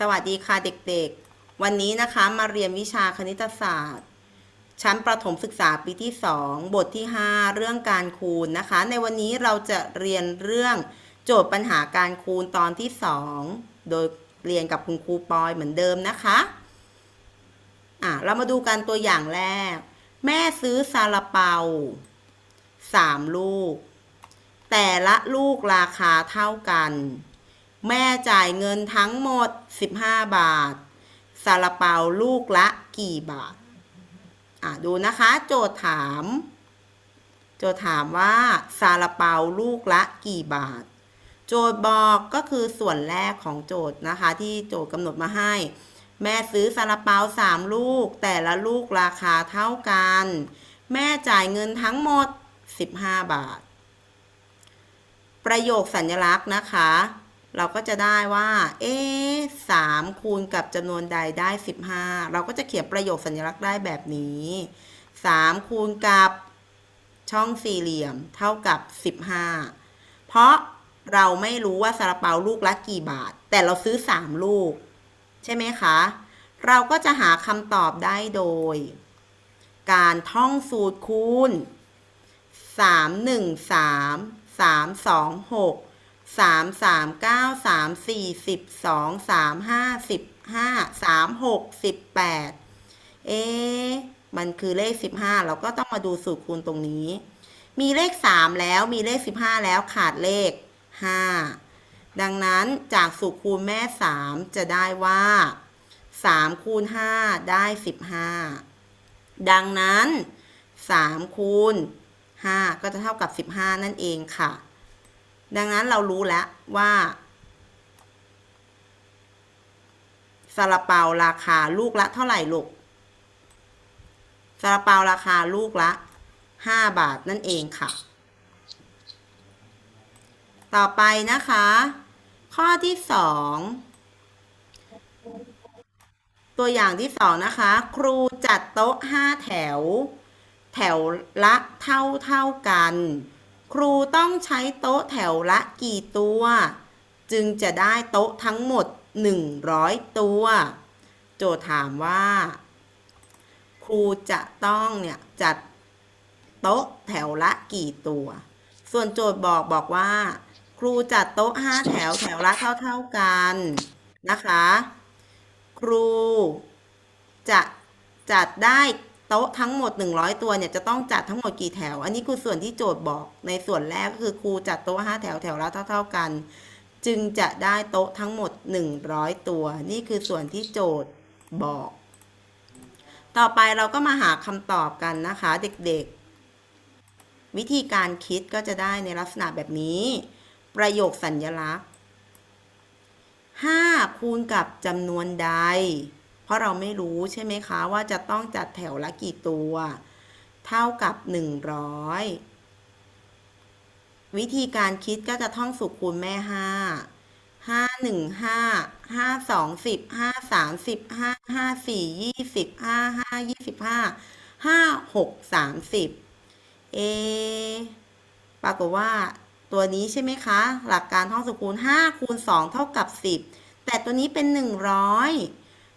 สวัสดีค่ะเด็กๆ วันนี้นะคะมาเรียนวิชาคณิตศาสตร์ ชั้นประถมศึกษาปีที่ 2 บทที่ 5 เรื่องการคูณนะคะ ในวันนี้เราจะเรียนเรื่องโจทย์ปัญหาการคูณตอนที่ 2 โดยเรียนกับคุณครูปอยเหมือนเดิมนะคะอะเรามาดูกันตัวอย่างแรก แม่ซื้อซาลาเปา 3 ลูก แต่ละลูกราคาเท่ากัน แม่จ่ายเงินทั้งหมด 15 บาทซาลาเปาลูกละกี่บาท อะดูนะคะ โจทย์ถาม โจทย์ถามว่าซาลาเปาลูกละกี่บาท โจทย์บอกก็คือส่วนแรกของโจทย์นะคะ ที่โจทย์กำหนดมาให้ แม่ซื้อซาลาเปาสามลูก แต่ละลูกราคาเท่ากัน แม่จ่ายเงินทั้งหมด 15 บาท ประโยคสัญลักษณ์นะคะ เราก็จะได้ว่า เอ๊สามคูณกับจำนวนใดได้ 15 เราก็จะเขียนประโยคสัญลักษณ์ได้แบบนี้ 3 คูณกับช่องสี่เหลี่ยมเท่ากับ 15 เพราะเราไม่รู้ว่าซาลาเปาลูกละกี่บาท แต่เราซื้อ 3 ลูก ใช่ไหมคะ เราก็จะหาคำตอบได้โดย การท่องสูตรคูณ 3 1 3 3 2 6 สามสามเก้าสามสี่สิบสองสามห้าสิบห้าสามหกสิบแปดเอ๊มันคือเลขสิบห้าเราก็ต้องมาดูสูตรคูณตรงนี้ มีเลขสามแล้วมีเลขสิบห้าแล้วขาดเลขห้าดังนั้นจากสูตรคูณแม่สามจะได้ว่าสามคูณห้าได้สิบห้าดังนั้นสามคูณห้าก็จะเท่ากับสิบห้านั่นเองค่ะ ดังนั้นเรารู้แล้วว่าซาลาเปาราคาลูกละเท่าไหร่ลูกซาลาเปาราคาลูกละ5บาทนั่นเองค่ะ ต่อไปนะคะ ข้อที่2ตัวอย่างที่2นะคะ ครูจัดโต๊ะ5แถว แถวละเท่าเท่ากัน ครูต้องใช้โต๊ะแถวละกี่ตัว จึงจะได้โต๊ะทั้งหมด 100 ตัว โจทย์ถามว่า ครูจะต้องเนี่ยจัดโต๊ะแถวละกี่ตัว ส่วนโจทย์บอกบอกว่า ครูจัดโต๊ะ 5 แถวแถวละเท่าเท่าๆกันนะคะ ครูจะจัดได้ ต๊ะทั้งหมด 100 ตัวเนี่ยจะต้องจัดทั้งหมดกี่แถว อันนี้คือส่วนที่โจทย์บอกในส่วนแรกก็คือครูจัดโต๊ะ5แถวแถวละเท่า ๆกัน จึงจะได้โต๊ะทั้งหมด 100 ตัว นี่คือส่วนที่โจทย์บอก ต่อไปเราก็มาหาคำตอบกันนะคะเด็กๆ วิธีการคิดก็จะได้ในลักษณะแบบนี้ ประโยคสัญลักษณ์5คูณกับจำนวนใด เพราะเราไม่รู้ใช่ไหมคะว่าจะต้องจัดแถวละกี่ตัว เท่ากับ 100 วิธีการคิดก็จะท่องสุขคูณแม่ 5 5 1 5 5 2 10 5 3 10 5 5 4 20 5 5 25 5 6 30 เอ ปรากฏว่าตัวนี้ใช่ไหมคะ หลักการท่องสุขคูณ 5 คูณ 2 เท่ากับ 10 แต่ตัวนี้เป็น 100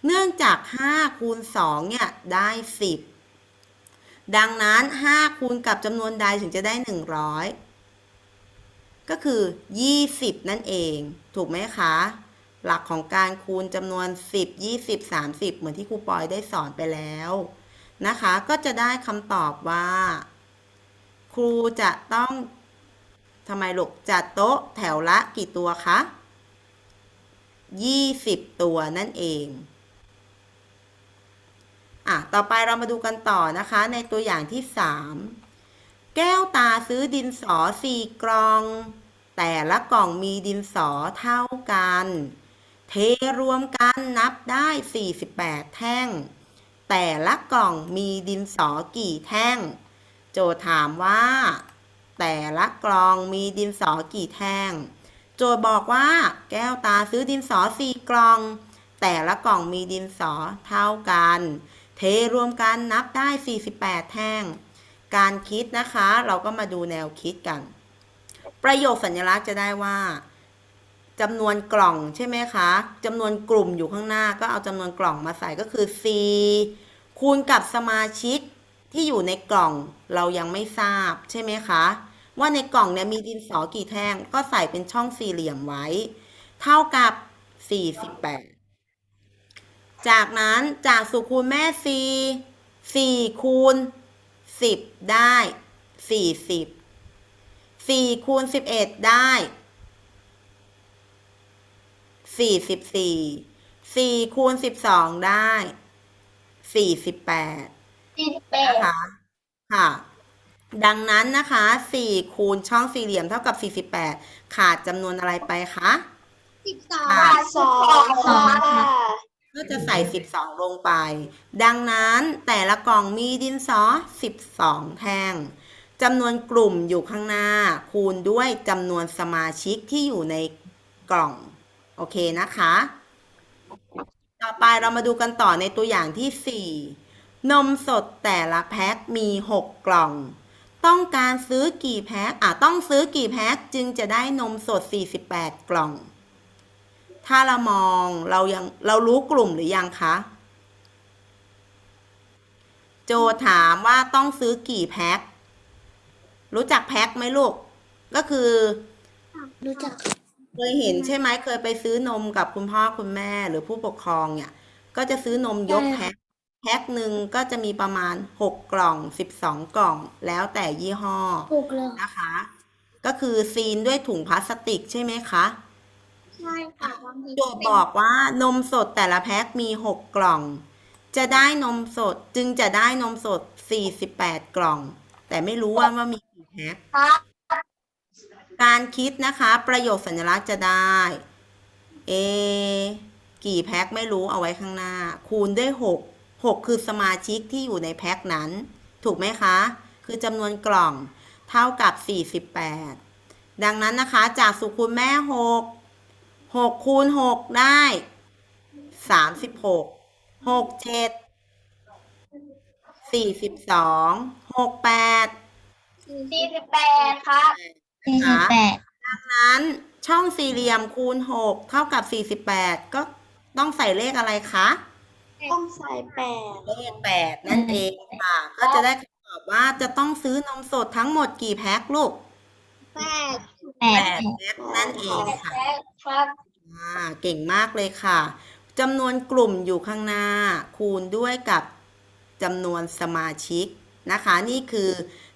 เนื่องจาก5คูณ2เนี่ยได้ 10 ดังนั้น 5 คูณกับจำนวนใดถึงจะได้ 100 ก็คือ 20 นั่นเอง ถูกไหมคะ หลักของการคูณจำนวน 10 20 30 เหมือนที่ครูปอยได้สอนไปแล้วนะคะ ก็จะได้คำตอบว่า ครูจะต้องทำไมลูกจัดโต๊ะแถวละกี่ตัวคะ 20 ตัวนั่นเอง อะต่อไปเรามาดูกันต่อนะคะ ในตัวอย่างที่ 3 แก้วตาซื้อดินสอ4กล่อง แต่ละกล่องมีดินสอเท่ากัน เทรวมกันนับได้ 48 แท่ง แต่ละกล่องมีดินสอกี่แท่ง โจทย์ถามว่า แต่ละกล่องมีดินสอกี่แท่ง โจทย์บอกว่าแก้วตาซื้อดินสอ4กล่อง แต่ละกล่องมีดินสอเท่ากัน เทรวมกันนับได้ 48 แท่ง การคิดนะคะ เราก็มาดูแนวคิดกัน ประโยคสัญลักษณ์จะได้ว่าจำนวนกล่องใช่ไหมคะจำนวนกลุ่มอยู่ข้างหน้าก็เอาจำนวนกล่องมาใส่ก็คือ4คูณกับสมาชิกที่อยู่ในกล่องเรายังไม่ทราบใช่ไหมคะ ว่าในกล่องเนี่ยมีดินสอกี่แท่งก็ใส่เป็นช่องสี่เหลี่ยมไว้ เท่ากับ 48 จากนั้นจากสุคูณแม่4 4คูณ10ได้40 4คูณ11ได้44 4คูณ12ได้48สี่สิบแปดนะคะค่ะ ดังนั้นนะคะ4คูณช่องสี่เหลี่ยมเท่ากับ48ขาดจำนวนอะไรไปคะสิบสองค่ะสองค่ะ ก็จะใส่ 12 ลงไป ดังนั้นแต่ละกล่องมีดินสอ 12 แท่งจำนวนกลุ่มอยู่ข้างหน้า คูณด้วยจำนวนสมาชิกที่อยู่ในกล่อง โอเคนะคะ ต่อไปเรามาดูกันต่อในตัวอย่างที่ 4 นมสดแต่ละแพ็คมี 6 กล่อง ต้องการซื้อกี่แพ็คอะต้องซื้อกี่แพ็คจึงจะได้นมสด 48 กล่อง ถ้าเรามองเรายังเรารู้กลุ่มหรือยังคะ โจถามว่าต้องซื้อกี่แพ็ค รู้จักแพ็คไหมลูก ก็คือ รู้จัก เคยเห็นใช่ไหมเคยไปซื้อนมกับคุณพ่อคุณแม่หรือผู้ปกครองเนี่ย ก็จะซื้อนมยกแพ็คแพ็คหนึ่งก็จะมีประมาณ6กล่อง12กล่อง แล้วแต่ยี่ห้อถูกเลยนะคะ ก็คือซีนด้วยถุงพลาสติกใช่ไหมคะ ใช่ค่ะบางทีโจทย์บอกว่านมสดแต่ละแพ็คมี6กล่อง จะได้นมสดจึงจะได้นมสด48กล่อง แต่ไม่รู้ว่าว่ามีกี่แพ็คครับการคิดนะคะ ประโยคสัญลักษณ์จะได้ เอ กี่แพ็คไม่รู้เอาไว้ข้างหน้า คูณด้วย6 6คือสมาชิกที่อยู่ในแพ็คนั้น ถูกไหมคะ คือจำนวนกล่องเท่ากับ48ดังนั้นนะคะ จากสุคูณแม่ 6 6คูณ6ได้36 6 7 42 68สี่สิบแปดครับนะคะดังนั้นช่องสี่เหลี่ยมคูณ6เท่ากับ48ก็ต้องใส่เลขอะไรคะต้องใส่แปดเลข8นั่นเองค่ะ ก็จะได้คำตอบว่าจะต้องซื้อนมสดทั้งหมดกี่แพ็คลูกแปด8แพ็คนั่นเองค่ะครับ อ่าเก่งมากเลยค่ะจำนวนกลุ่มอยู่ข้างหน้า คูณด้วยกับจำนวนสมาชิกนะคะ นี่คือ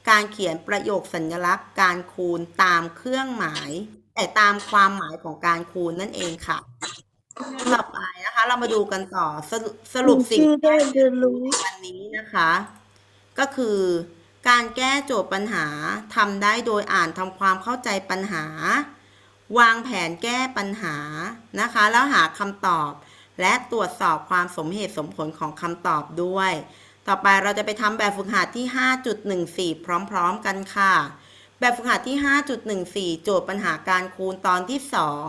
การเขียนประโยคสัญลักษณ์ การคูณตามเครื่องหมาย แต่ตามความหมายของการคูณนั่นเองค่ะต่อไปนะคะ เรามาดูกันต่อสรุปสรุปสิ่งที่ได้เรียนรู้วันนี้นะคะ ก็คือการแก้โจทย์ปัญหาทำได้โดยอ่านทำความเข้าใจปัญหา วางแผนแก้ปัญหานะคะ แล้วหาคำตอบ และตรวจสอบความสมเหตุสมผลของคำตอบด้วย ต่อไปเราจะไปทำแบบฝึกหัดที่ 5.14 พร้อม ๆ กันค่ะ แบบฝึกหัดที่ 5.14 โจทย์ปัญหาการคูณตอนที่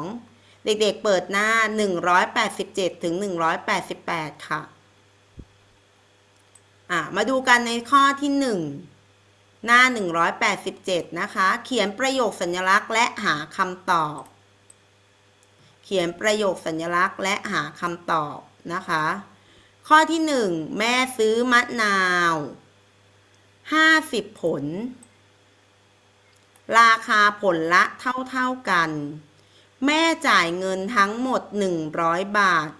2 เด็กๆเปิดหน้า 187 ถึง 188 ค่ะ อะ มาดูกันในข้อที่ 1 หน้า 187 นะคะ เขียนประโยคสัญลักษณ์และหาคำตอบ เขียนประโยคสัญลักษณ์และหาคำตอบนะคะ ข้อที่ 1 แม่ซื้อมะนาว 50 ผล ราคาผลละเท่าๆกัน แม่จ่ายเงินทั้งหมด 100 บาท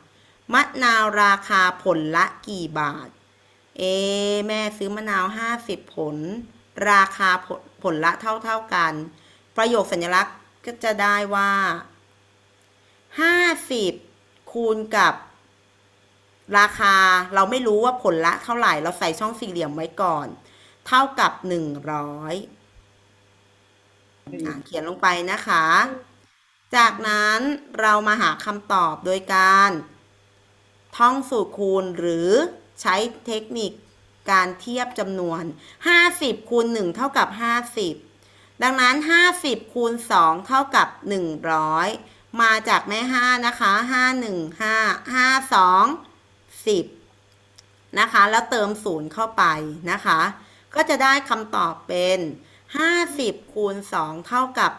มะนาวราคาผลละกี่บาทเอ แม่ซื้อมะนาว50ผล ราคาผลผลละเท่าๆกัน ประโยคสัญลักษณ์ก็จะได้ว่า 50 คูณกับ ราคาเราไม่รู้ว่าผลละเท่าไหร่ เราใส่ช่องสี่เหลี่ยมไว้ก่อน เท่ากับ 100อะเขียนลงไปนะคะ จากนั้นเรามาหาคำตอบโดยการ ท่องสูตรคูณหรือใช้เทคนิค การเทียบจำนวน 50คูณ1เท่ากับ 50 ดังนั้น 50คูณ2เท่ากับ 100 มาจากแม่ 5 นะคะ 5 1 5 5 2 10 นะคะ แล้วเติม 0 เข้าไปนะคะ ก็จะได้คำตอบเป็น 50คูณ2เท่ากับ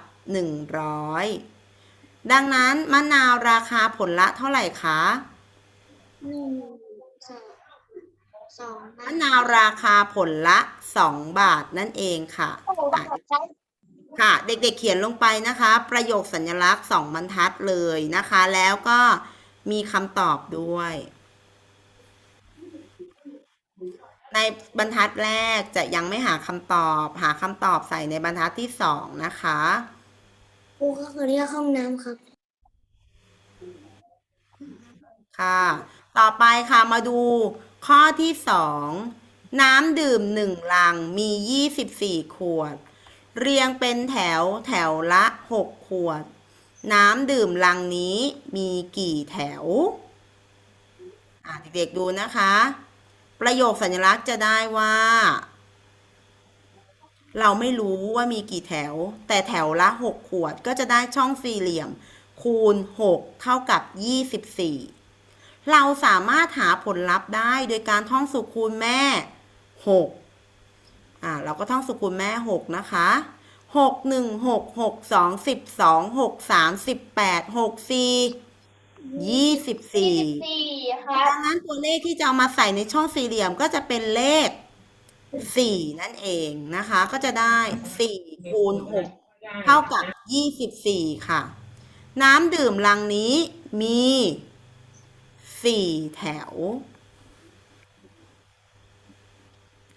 100 ดังนั้นมะนาวราคาผลละเท่าไหร่คะหนึ่งสองสอง มะนาวราคาผลละ2บาทนั่นเองค่ะอะ ค่ะ เด็กๆเขียนลงไปนะคะ ประโยคสัญลักษณ์สองบรรทัดเลยนะคะ แล้วก็มีคำตอบด้วย ในบรรทัดแรกจะยังไม่หาคำตอบ หาคำตอบใส่ในบรรทัดที่สองนะคะครูก็คือเรียกห้องน้ำครับ ค่ะ ต่อไปค่ะมาดู ข้อที่สองน้ำดื่มหนึ่งลังมี 24 ขวด เรียงเป็นแถวแถวละ 6 ขวด น้ำดื่มลังนี้มีกี่แถว อะเด็กๆดูนะคะ ประโยคสัญลักษณ์จะได้ว่า เราไม่รู้ว่ามีกี่แถว แต่แถวละ 6 ขวดก็จะได้ช่องสี่เหลี่ยม คูณ 6 เท่ากับ 24 เราสามารถหาผลลัพธ์ได้โดยการท่องสูตรคูณแม่ 6 อ่าเราก็ท่องสูตรคูณแม่ 6 นะคะ 6 1 6 6 2 12 6 3 18 6 4 24สี่ครับดังนั้นตัวเลขที่จะเอามาใส่ในช่องสี่เหลี่ยมก็จะเป็นเลข 4 นั่นเองนะคะ ก็จะได้ 4 คูณ 6 เท่ากับ 24 ค่ะ น้ำดื่มลังนี้มี 4แถว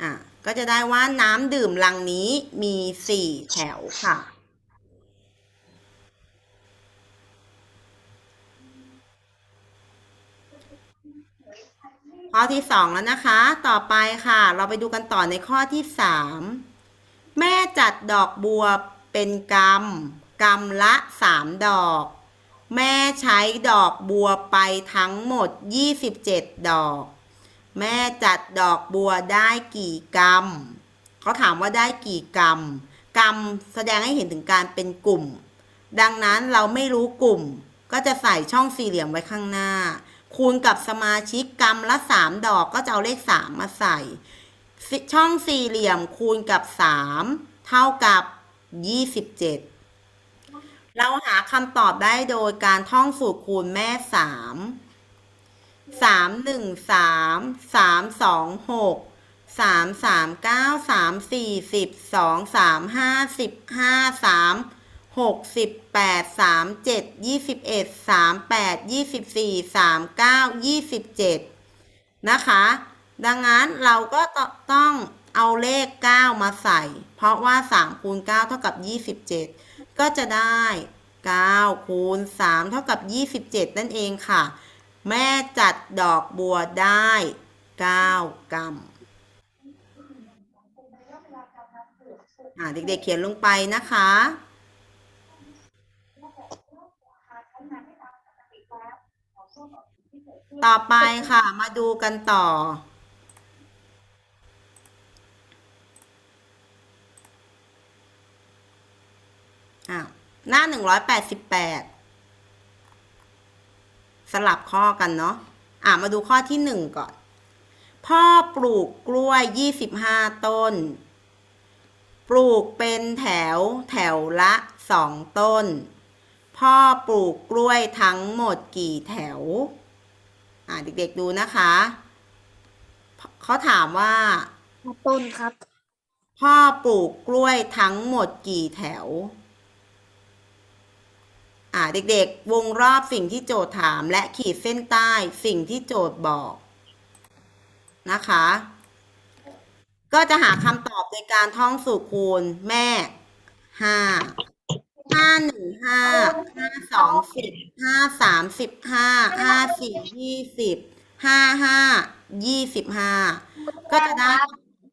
อะ ก็จะได้ว่าน้ำดื่มลังนี้มี4แถวค่ะ ข้อที่สองแล้วนะคะ ต่อไปค่ะ เราไปดูกันต่อในข้อที่สามแม่จัดดอกบัวเป็นกำกำละสามดอก แม่ใช้ดอกบัวไปทั้งหมด 27 ดอก แม่จัดดอกบัวได้กี่กำเขาถามว่าได้กี่กำกำแสดงให้เห็นถึงการเป็นกลุ่ม ดังนั้นเราไม่รู้กลุ่ม ก็จะใส่ช่องสี่เหลี่ยมไว้ข้างหน้า คูณกับสมาชิกกรรมละสามดอกก็จะเอาเลขสามาใส่ ช่องสี่เหลี่ยมคูณกับสามเท่ากับยี่สิบ เราหาคำตอบได้โดยการท่องสูตรคูณแม่สามสามหนึ่งสามสามสองหกสามสามเก้าสามสี่สิบสองสามห้าสิบห้าสามหกสิบแปดสามเจ็ดยี่สิบเอ็ดสามแปดยี่สิบสี่สามเก้ายี่สิบเจ็ดนะคะ ดังนั้นเราก็ตต้องเอาเลข 9 มาใส่ เพราะว่า3คูณ9เท่ากับ 27 ก็จะได้9คูณ3เท่ากับ 27 นั่นเองค่ะ แม่จัดดอกบัวได้ 9 กรัมอ่าเด็กๆเขียนลงไปนะคะ ต่อไปค่ะ มาดูกันต่อ อะหน้าหนึ่งร้อยแปดสิบแปดสลับข้อกันเนาะอะมาดูข้อที่หนึ่งก่อน พ่อปลูกกล้วยยี่สิบห้าต้น ปลูกเป็นแถวแถวละสองต้น พ่อปลูกกล้วยทั้งหมดกี่แถว อ่าเด็กๆดูนะคะ เขาถามว่าต้นครับ พ่อปลูกกล้วยทั้งหมดกี่แถว อ่าเด็กๆ วงรอบสิ่งที่โจทย์ถามและขีดเส้นใต้สิ่งที่โจทย์บอกนะคะ ก็จะหาคำตอบโดยการท่องสูตรคูณแม่ห้าห้าหนึ่งห้าห้าสองสิบห้าสามสิบห้าห้าสี่ยี่สิบห้าห้ายี่สิบห้าก็จะได้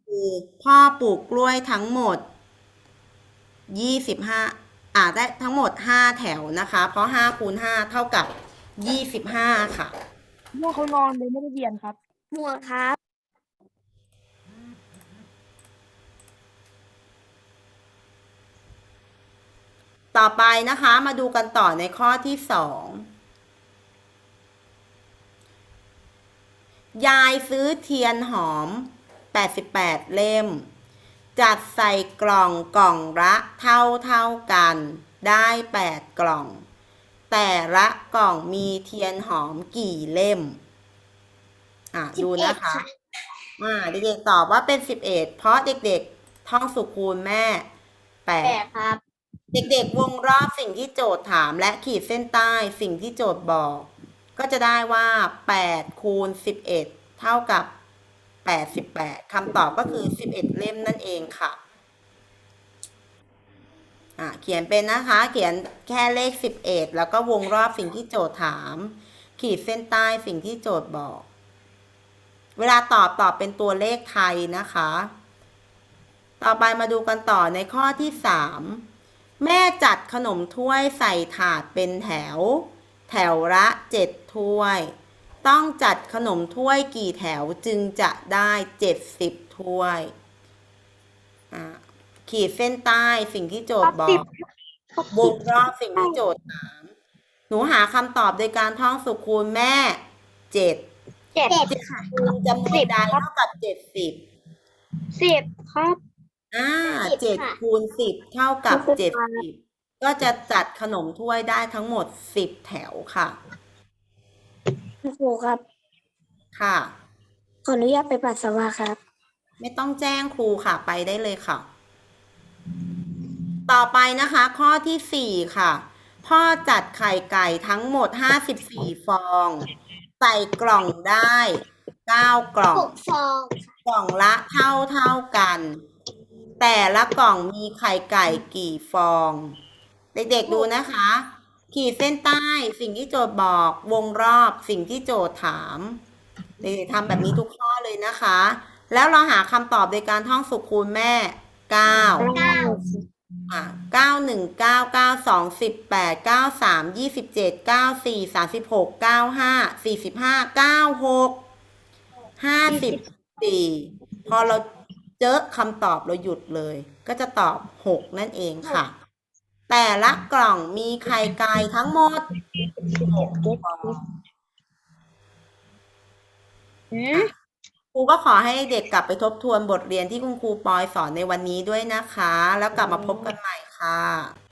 คือพ่อปลูกกล้วยทั้งหมดยี่สิบห้า อ่าได้ทั้งหมดห้าแถวนะคะ เพราะห้าคูณห้าเท่ากับยี่สิบห้าค่ะเมื่อเขานอนเลยไม่ได้เรียนครับหมวกครับ ต่อไปนะคะมาดูกันต่อในข้อที่สองยายซื้อเทียนหอม 88 เล่ม จัดใส่กล่องกล่องละเท่าเท่ากัน ได้ 8 กล่อง แต่ละกล่องมีเทียนหอมกี่เล่ม อะ ดูนะคะอ่าเด็กๆตอบว่าเป็นสิบเอ็ดเพราะเด็กๆท่องสุคูณแม่แปแปดดครับ เด็กๆวงรอบสิ่งที่โจทย์ถามและขีดเส้นใต้สิ่งที่โจทย์บอก ก็จะได้ว่า8คูณ11 เท่ากับ 88คำตอบก็คือ 11 เล่มนั่นเองค่ะเขียนเป็นนะคะ เขียนแค่เลข 11 แล้วก็วงรอบสิ่งที่โจทย์ถาม ขีดเส้นใต้สิ่งที่โจทย์บอก เวลาตอบตอบเป็นตัวเลขไทยนะคะ ต่อไปมาดูกันต่อในข้อที่ 3 แม่จัดขนมถ้วยใส่ถาดเป็นแถว แถวละเจ็ดถ้วย ต้องจัดขนมถ้วยกี่แถวจึงจะได้เจ็ดสิบถ้วย อ่า ขีดเส้นใต้สิ่งที่โจทย์บอกวงรอบสิ่งที่โจทย์ถาม หนูหาคำตอบโดยการท่องสุคูณแม่เจ็ดเจ็ดเจ็ดค่ะคูณจำนวนใดเท่ากับเจ็ดสิบสิบครับ อ่าสิบเจ็ดค่ะคูณสิบเท่ากับสิบเจ็ดสิบก็จะจัดขนมถ้วยได้ทั้งหมดสิบแถวค่ะ ครูครับ ค่ะ ขออนุญาตไปปัสสาวะครับ ไม่ต้องแจ้งครูค่ะไปได้เลยค่ะ ต่อไปนะคะ ข้อที่สี่ค่ะ พ่อจัดไข่ไก่ทั้งหมดห้าสิบสี่ฟอง ใส่กล่องได้เก้ากล่องหกฟองค่ะกล่องละเท่าเท่ากัน แต่ละกล่องมีไข่ไก่กี่ฟอง เด็กๆดูนะคะ ขีดเส้นใต้สิ่งที่โจทย์บอกวงรอบสิ่งที่โจทย์ถามเด็กๆทำแบบนี้ทุกข้อเลยนะคะ แล้วเราหาคำตอบโดยการท่องสุขคูณแม่เก้าอะเก้าหนึ่งเก้าเก้าสองสิบแปดเก้าสามยี่สิบเจ็ดเก้าสี่สามสิบหกเก้าห้าสี่สิบห้าเก้าหกห้าสิบสี่พอเราเจอคำตอบเราหยุดเลย ก็จะตอบหกนั่นเองค่ะ แต่ละกล่องมีไข่ไก่ทั้งหมดหกฟองครูก็ขอให้เด็กกลับไปทบทวนบทเรียนที่คุณครูปอยสอนในวันนี้ด้วยนะคะ แล้วกลับมาพบกันใหม่ค่ะ